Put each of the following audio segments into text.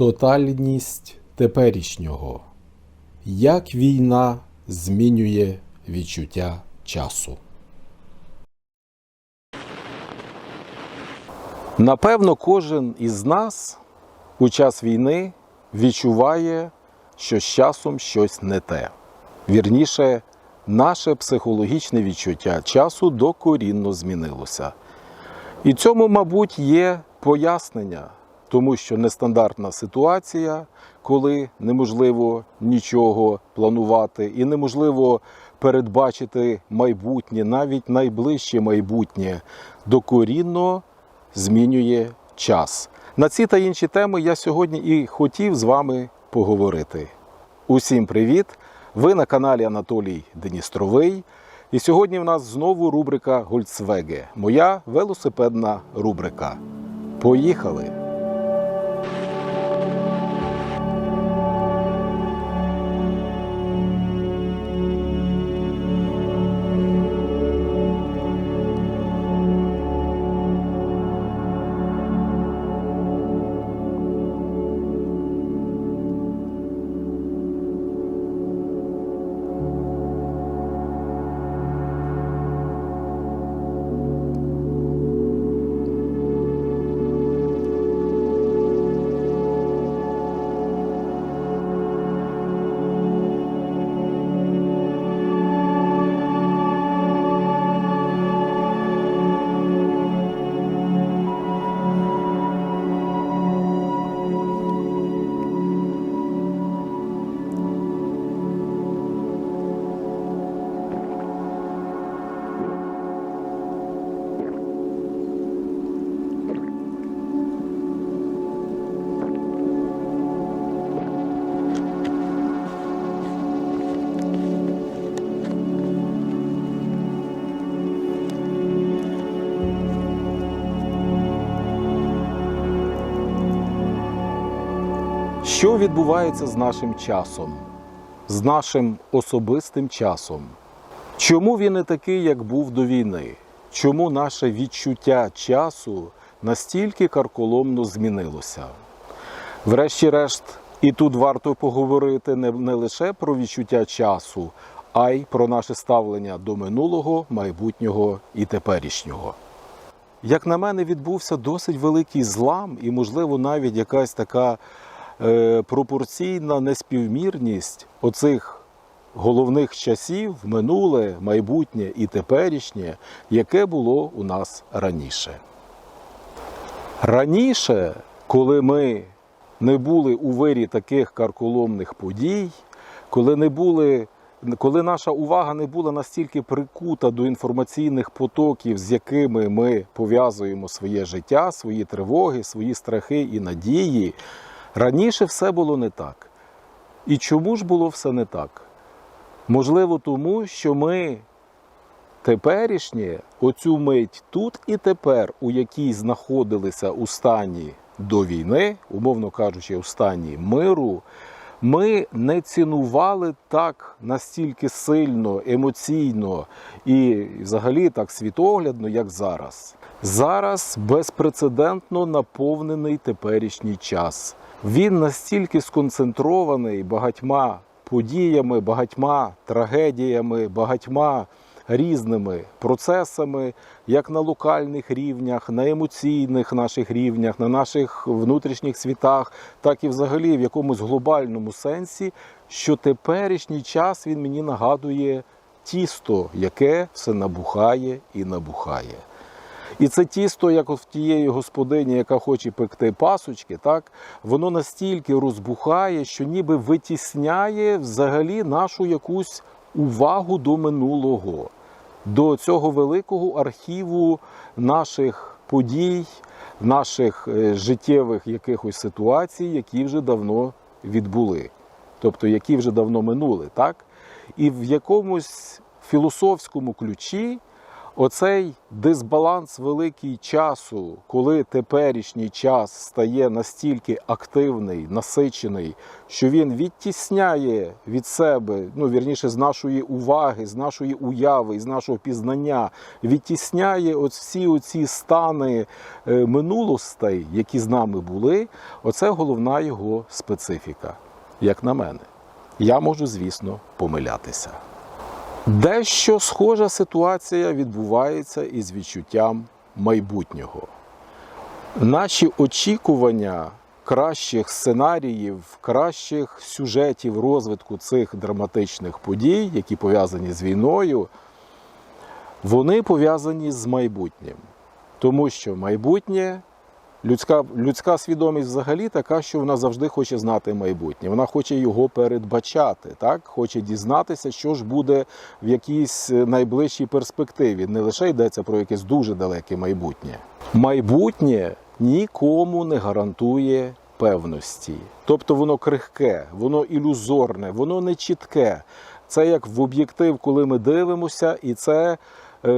Тотальність теперішнього. Як війна змінює відчуття часу. Напевно, кожен із нас у час війни відчуває, що з часом щось не те. Вірніше, наше психологічне відчуття часу докорінно змінилося. І цьому, мабуть, є пояснення, тому що нестандартна ситуація, коли неможливо нічого планувати і неможливо передбачити майбутнє, навіть найближче майбутнє, докорінно змінює час. На ці та інші теми я сьогодні і хотів з вами поговорити. Усім привіт! Ви на каналі Анатолій Деністровий. І сьогодні в нас знову рубрика Гольцвеге. Моя велосипедна рубрика. Поїхали! Що відбувається з нашим часом, з нашим особистим часом? Чому він не такий, як був до війни? Чому наше відчуття часу настільки карколомно змінилося? Врешті-решт, і тут варто поговорити не, лише про відчуття часу, а й про наше ставлення до минулого, майбутнього і теперішнього. Як на мене, відбувся досить великий злам, і, можливо, навіть якась така пропорційна неспівмірність оцих головних часів, минуле, майбутнє і теперішнє, яке було у нас раніше. Раніше, коли ми не були у вирі таких карколомних подій, коли не були. Коли наша увага не була настільки прикута до інформаційних потоків, з якими ми пов'язуємо своє життя, свої тривоги, свої страхи і надії, раніше все було не так. І чому ж було все не так? Можливо, тому що ми теперішнє, оцю мить тут і тепер, у якій знаходилися у стані до війни, умовно кажучи, у стані миру, ми не цінували так настільки сильно, емоційно і взагалі так світоглядно, як зараз. Зараз безпрецедентно наповнений теперішній час. Він настільки сконцентрований багатьма подіями, багатьма трагедіями, багатьма різними процесами, як на локальних рівнях, на емоційних наших рівнях, на наших внутрішніх світах, так і взагалі в якомусь глобальному сенсі, що теперішній час він мені нагадує тісто, яке все набухає і набухає. І це тісто, як в тієї господині, яка хоче пекти пасочки, так воно настільки розбухає, що ніби витісняє взагалі нашу якусь увагу до минулого, до цього великого архіву наших подій, наших е, життєвих якихось ситуацій, які вже давно відбули, тобто які вже давно минули, так? І в якомусь філософському ключі Оцей дисбаланс великий часу, коли теперішній час стає настільки активний, насичений, що він відтісняє від себе, ну вірніше, з нашої уваги, з нашої уяви, з нашого пізнання, відтісняє от всі оці стани е, минулостей, які з нами були. Оце головна його специфіка, як на мене. Я можу, звісно, помилятися. Дещо схожа ситуація відбувається із відчуттям майбутнього. Наші очікування кращих сценаріїв, кращих сюжетів розвитку цих драматичних подій, які пов'язані з війною, вони пов'язані з майбутнім. Тому що майбутнє Людська, людська свідомість взагалі така, що вона завжди хоче знати майбутнє. Вона хоче його передбачати, так? хоче дізнатися, що ж буде в якійсь найближчій перспективі. Не лише йдеться про якесь дуже далеке майбутнє. Майбутнє нікому не гарантує певності. Тобто воно крихке, воно ілюзорне, воно не чітке. Це як в об'єктив, коли ми дивимося, і це е,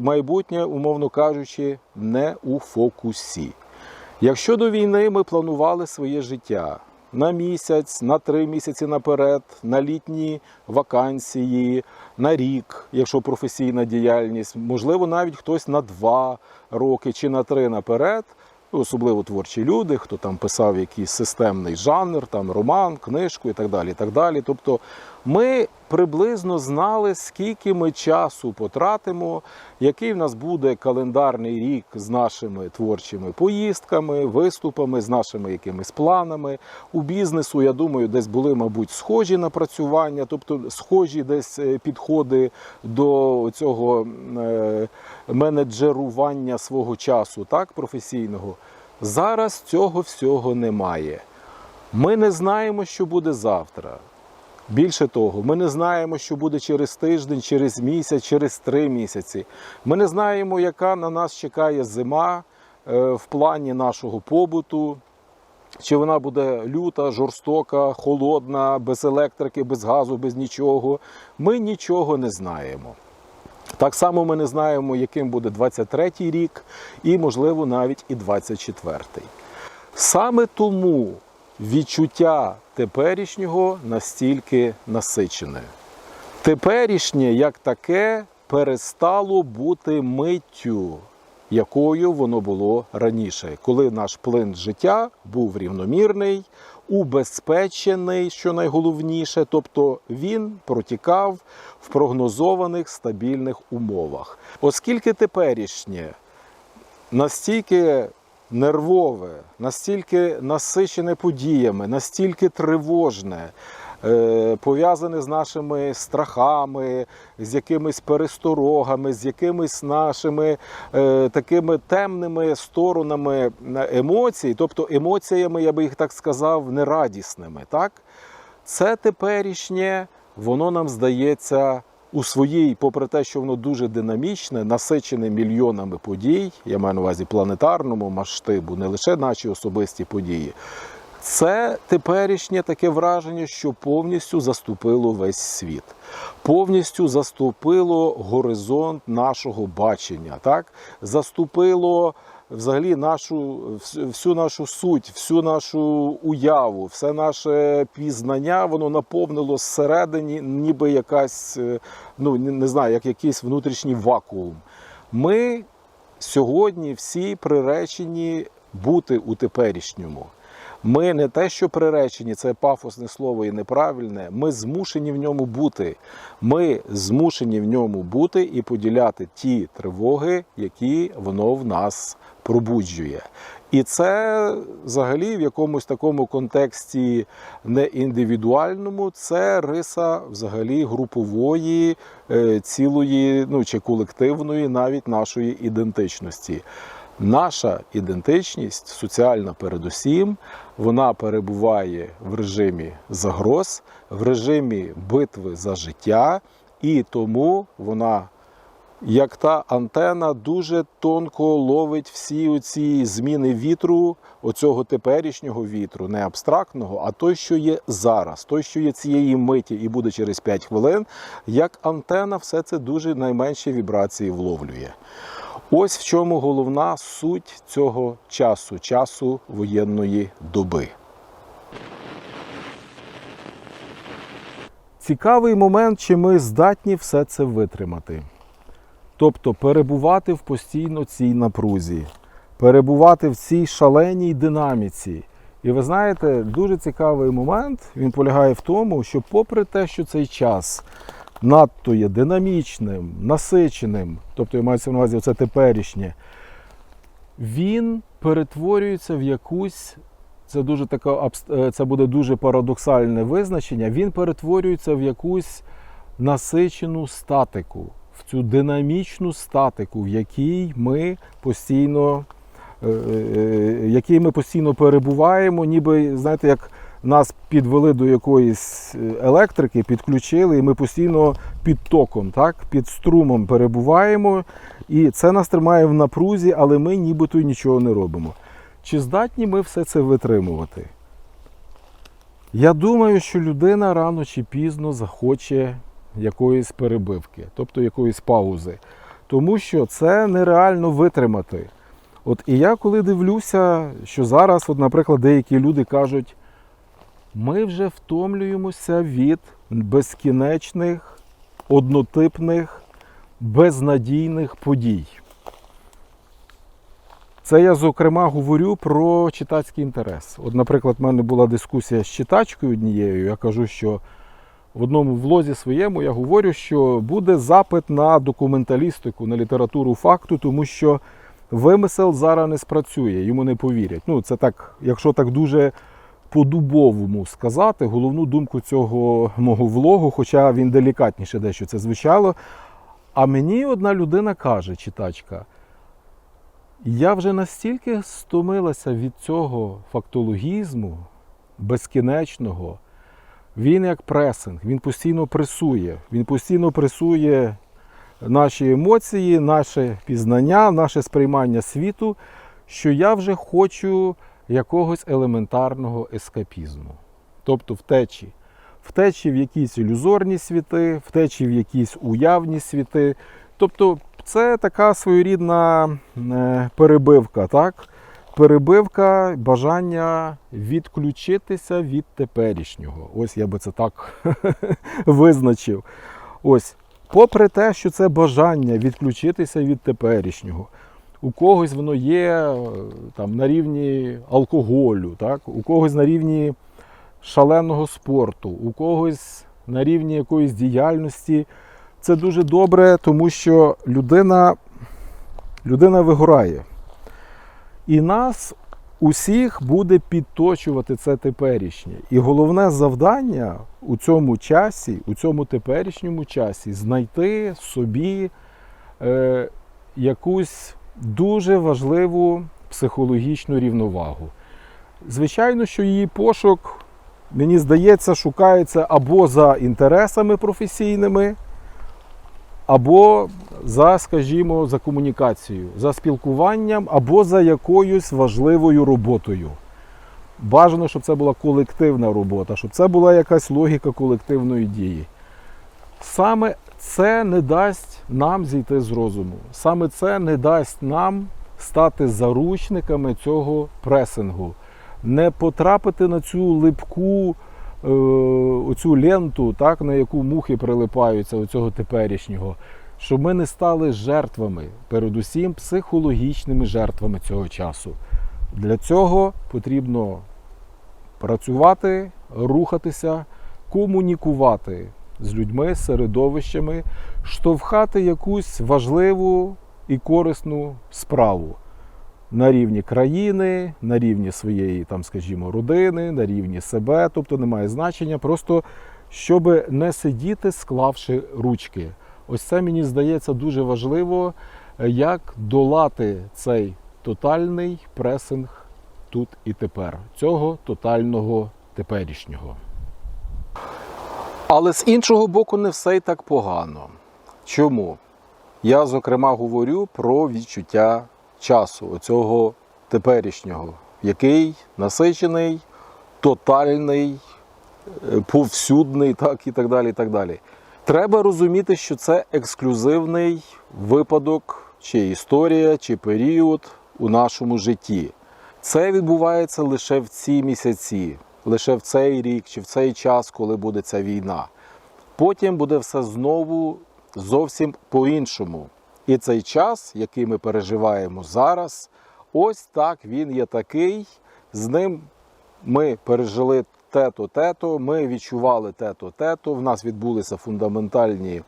майбутнє, умовно кажучи, не у фокусі. Якщо до війни ми планували своє життя на місяць, на три місяці наперед, на літні вакансії, на рік, якщо професійна діяльність, можливо, навіть хтось на два роки чи на три наперед, особливо творчі люди, хто там писав якийсь системний жанр, там роман, книжку і так далі. І так далі. Тобто ми приблизно знали, скільки ми часу потратимо, який в нас буде календарний рік з нашими творчими поїздками, виступами, з нашими якимись планами. У бізнесу, я думаю, десь були, мабуть, схожі напрацювання, тобто схожі десь е, підходи до цього е, менеджерування свого часу, так, професійного. Зараз цього всього немає. Ми не знаємо, що буде завтра. Більше того, ми не знаємо, що буде через тиждень, через місяць, через три місяці. Ми не знаємо, яка на нас чекає зима е, в плані нашого побуту. Чи вона буде люта, жорстока, холодна, без електрики, без газу, без нічого. Ми нічого не знаємо. Так само ми не знаємо, яким буде 23-й рік, і, можливо, навіть і 24-й. Саме тому відчуття теперішнього настільки насичене. Теперішнє, як таке, перестало бути миттю, якою воно було раніше, коли наш плин життя був рівномірний, убезпечений, що найголовніше, тобто він протікав в прогнозованих стабільних умовах. Оскільки теперішнє настільки нервове, настільки насичене подіями, настільки тривожне, е, пов'язане з нашими страхами, з якимись пересторогами, з якимись нашими е, такими темними сторонами емоцій, тобто емоціями, я би їх так сказав, нерадісними. Так? Це теперішнє, воно нам здається у своїй, попри те, що воно дуже динамічне, насичене мільйонами подій, я маю на увазі планетарному масштабу, не лише наші особисті події. Це теперішнє таке враження, що повністю заступило весь світ, повністю заступило горизонт нашого бачення, так заступило взагалі нашу всю нашу суть, всю нашу уяву, все наше пізнання, воно наповнило зсередині, ніби якась, е, ну не знаю, як якийсь внутрішній вакуум. Ми сьогодні всі приречені бути у теперішньому. Ми не те, що приречені, це пафосне слово і неправильне. Ми змушені в ньому бути. Ми змушені в ньому бути і поділяти ті тривоги, які воно в нас пробуджує. І це взагалі в якомусь такому контексті не індивідуальному, це риса взагалі групової, е, цілої, ну чи колективної, навіть нашої ідентичності. Наша ідентичність, соціальна передусім, вона перебуває в режимі загроз, в режимі битви за життя, і тому вона як та антена дуже тонко ловить всі оці зміни вітру, оцього теперішнього вітру, не абстрактного, а той, що є зараз, той, що є цієї миті і буде через 5 хвилин, як антена, все це дуже найменші вібрації вловлює. Ось в чому головна суть цього часу, часу воєнної доби. Цікавий момент, чи ми здатні все це витримати. Тобто перебувати в постійно цій напрузі, перебувати в цій шаленій динаміці. І ви знаєте, дуже цікавий момент він полягає в тому, що, попри те, що цей час надто є динамічним, насиченим, тобто я маю на увазі це теперішнє, він перетворюється в якусь. Це дуже така е, це буде дуже парадоксальне визначення. Він перетворюється в якусь насичену статику, в цю динамічну статику, в якій ми постійно, е, е, якій ми постійно перебуваємо, ніби знаєте, як нас підвели до якоїсь е, електрики, підключили, і ми постійно під током, так, під струмом перебуваємо, і це нас тримає в напрузі, але ми нібито нічого не робимо. Чи здатні ми все це витримувати? Я думаю, що людина рано чи пізно захоче якоїсь перебивки, тобто якоїсь паузи. Тому що це нереально витримати. От і я коли дивлюся, що зараз, от, наприклад, деякі люди кажуть, ми вже втомлюємося від безкінечних, однотипних, безнадійних подій. Це я, зокрема, говорю про читацький інтерес. От, наприклад, в мене була дискусія з читачкою однією. Я кажу, що в одному влозі своєму я говорю, що буде запит на документалістику, на літературу факту, тому що вимисел зараз не спрацює, йому не повірять. Ну, це так, якщо так дуже по-дубовому сказати, головну думку цього мого влогу, хоча він делікатніше дещо це звучало. А мені одна людина каже, читачка. Я вже настільки стомилася від цього фактологізму безкінечного. Він як пресинг, він постійно пресує. Він постійно пресує наші емоції, наше пізнання, наше сприймання світу, що я вже хочу якогось елементарного ескапізму. Тобто втечі. Втечі в якісь ілюзорні світи, втечі в якісь уявні світи. Тобто це така своєрідна е, перебивка, так? Перебивка бажання відключитися від теперішнього. Ось я би це так визначив. Ось, попри те, що це бажання відключитися від теперішнього. У когось воно є е, там, на рівні алкоголю, так? у когось на рівні шаленого спорту, у когось на рівні якоїсь діяльності. Це дуже добре, тому що людина, людина вигорає. І нас усіх буде підточувати це теперішнє. І головне завдання у цьому часі, у цьому теперішньому часі, знайти собі е, якусь дуже важливу психологічну рівновагу. Звичайно, що її пошук, мені здається, шукається або за інтересами професійними, або за, скажімо, за комунікацією, за спілкуванням, або за якоюсь важливою роботою. Бажано, щоб це була колективна робота, щоб це була якась логіка колективної дії. Саме це не дасть нам зійти з розуму. Саме це не дасть нам стати заручниками цього пресингу, не потрапити на цю липку, оцю ленту, так, на яку мухи прилипаються у цього теперішнього, щоб ми не стали жертвами, передусім психологічними жертвами цього часу. Для цього потрібно працювати, рухатися, комунікувати з людьми, з середовищами, штовхати якусь важливу і корисну справу на рівні країни, на рівні своєї, там, скажімо, родини, на рівні себе, тобто немає значення, просто щоб не сидіти, склавши ручки. Ось це мені здається дуже важливо, як долати цей тотальний пресинг тут і тепер, цього тотального теперішнього. Але з іншого боку, не все й так погано. Чому? Я, зокрема, говорю про відчуття часу, оцього теперішнього, який насичений, тотальний, е, повсюдний, так і так далі. І так далі. Треба розуміти, що це ексклюзивний випадок, чи історія, чи період у нашому житті. Це відбувається лише в ці місяці, лише в цей рік чи в цей час, коли буде ця війна. Потім буде все знову зовсім по-іншому. І цей час, який ми переживаємо зараз, ось так він є такий. З ним ми пережили те-то, те-то, ми відчували те-то, те-то. В нас відбулися фундаментальні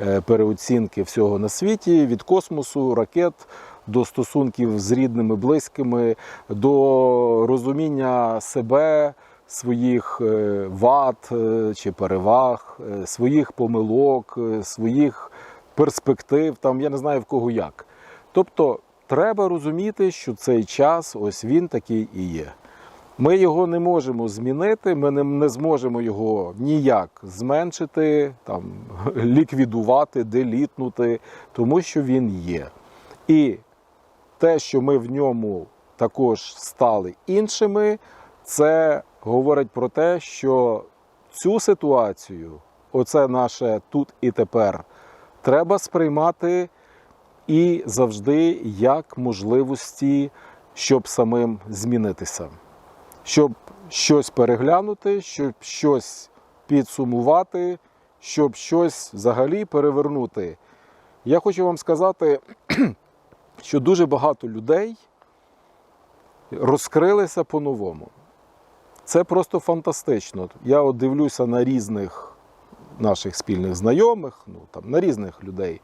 е, переоцінки всього на світі від космосу, ракет до стосунків з рідними, близькими, до розуміння себе, своїх е, вад е, чи переваг, своїх помилок, своїх перспектив, там я не знаю в кого як. Тобто треба розуміти, що цей час ось він такий і є. Ми його не можемо змінити, ми не, не зможемо його ніяк зменшити, там, ліквідувати, делітнути, тому що він є. І те, що ми в ньому також стали іншими, це говорить про те, що цю ситуацію, оце наше тут і тепер, треба сприймати і завжди як можливості, щоб самим змінитися, щоб щось переглянути, щоб щось підсумувати, щоб щось взагалі перевернути. Я хочу вам сказати, що дуже багато людей розкрилися по-новому. Це просто фантастично. Я от дивлюся на різних наших спільних знайомих, ну там на різних людей.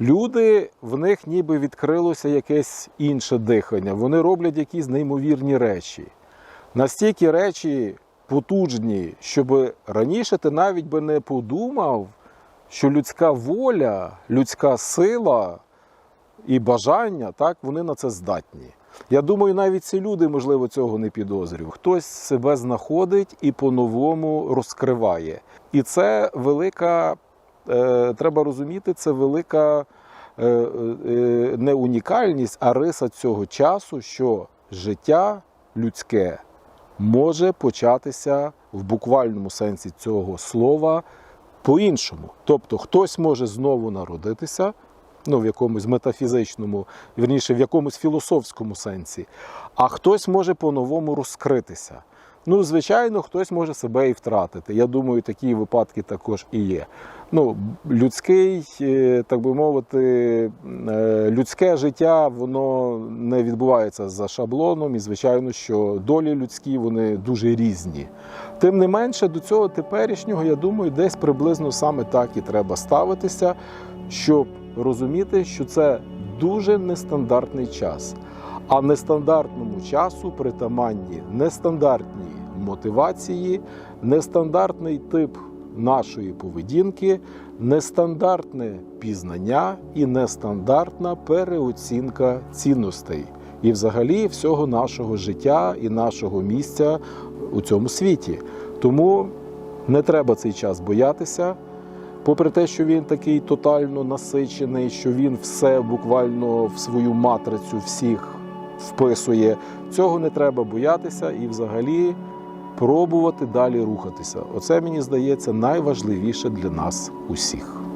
Люди, в них ніби відкрилося якесь інше дихання. Вони роблять якісь неймовірні речі. Настільки речі потужні, щоб раніше ти навіть би не подумав, що людська воля, людська сила і бажання, так, вони на це здатні. Я думаю, навіть ці люди, можливо, цього не підозрюють. Хтось себе знаходить і по-новому розкриває. І це велика, е, треба розуміти, це велика е, е, не унікальність, а риса цього часу, що життя людське може початися в буквальному сенсі цього слова по-іншому. Тобто хтось може знову народитися, ну, в якомусь метафізичному, вірніше, в якомусь філософському сенсі, а хтось може по-новому розкритися. Ну, звичайно, хтось може себе і втратити. Я думаю, такі випадки також і є. Ну, людський, е, так би мовити, е, людське життя воно не відбувається за шаблоном, і звичайно, що долі людські вони дуже різні. Тим не менше, до цього теперішнього, я думаю, десь приблизно саме так і треба ставитися, щоб розуміти, що це дуже нестандартний час. А нестандартному часу притаманні нестандартні мотивації, нестандартний тип нашої поведінки, нестандартне пізнання і нестандартна переоцінка цінностей і, взагалі, всього нашого життя і нашого місця у цьому світі. Тому не треба цей час боятися. Попри те, що він такий тотально насичений, що він все буквально в свою матрицю всіх вписує, цього не треба боятися і взагалі пробувати далі рухатися. Оце мені здається найважливіше для нас усіх.